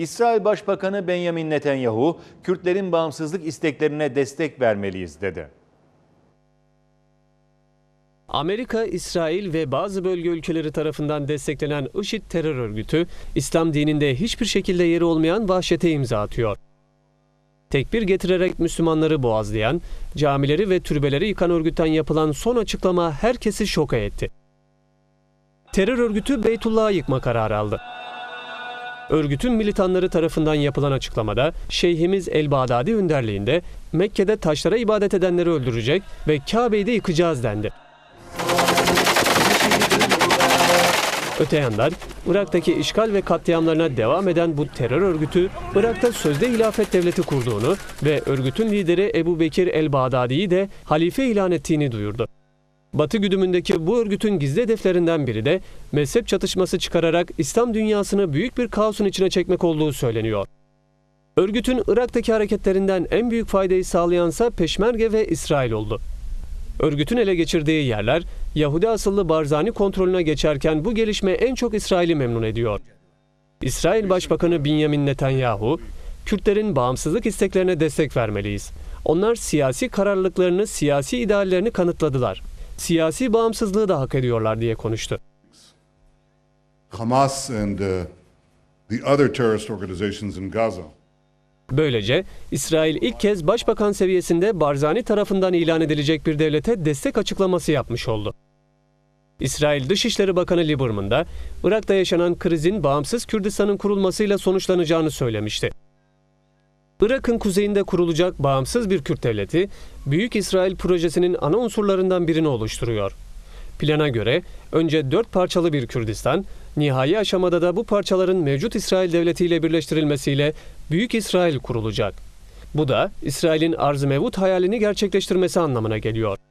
İsrail Başbakanı Benjamin Netanyahu, Kürtlerin bağımsızlık isteklerine destek vermeliyiz dedi. Amerika, İsrail ve bazı bölge ülkeleri tarafından desteklenen IŞİD terör örgütü, İslam dininde hiçbir şekilde yeri olmayan vahşete imza atıyor. Tekbir getirerek Müslümanları boğazlayan, camileri ve türbeleri yıkan örgütten yapılan son açıklama herkesi şoka etti. Terör örgütü Beytullah'ı yıkma kararı aldı. Örgütün militanları tarafından yapılan açıklamada Şeyhimiz El Bağdadi önderliğinde Mekke'de taşlara ibadet edenleri öldürecek ve Kabe'yi de yıkacağız dendi. Öte yandan Irak'taki işgal ve katliamlarına devam eden bu terör örgütü Irak'ta sözde hilafet devleti kurduğunu ve örgütün lideri Ebu Bekir el-Bağdadi'yi de halife ilan ettiğini duyurdu. Batı güdümündeki bu örgütün gizli hedeflerinden biri de mezhep çatışması çıkararak İslam dünyasını büyük bir kaosun içine çekmek olduğu söyleniyor. Örgütün Irak'taki hareketlerinden en büyük faydayı sağlayansa Peşmerge ve İsrail oldu. Örgütün ele geçirdiği yerler Yahudi asıllı Barzani kontrolüne geçerken bu gelişme en çok İsrail'i memnun ediyor. İsrail Başbakanı Benjamin Netanyahu, Kürtlerin bağımsızlık isteklerine destek vermeliyiz. Onlar siyasi kararlılıklarını, siyasi ideallerini kanıtladılar. Siyasi bağımsızlığı da hak ediyorlar diye konuştu. Hamas and uh, the other terrorist organizations in Gaza. Böylece İsrail ilk kez başbakan seviyesinde Barzani tarafından ilan edilecek bir devlete destek açıklaması yapmış oldu. İsrail Dışişleri Bakanı Lieberman da Irak'ta yaşanan krizin bağımsız Kürdistan'ın kurulmasıyla sonuçlanacağını söylemişti. Irak'ın kuzeyinde kurulacak bağımsız bir Kürt devleti, Büyük İsrail projesinin ana unsurlarından birini oluşturuyor. Plana göre önce dört parçalı bir Kürdistan, nihai aşamada da bu parçaların mevcut İsrail devleti ile birleştirilmesiyle Büyük İsrail kurulacak. Bu da İsrail'in arz-ı mevut hayalini gerçekleştirmesi anlamına geliyor.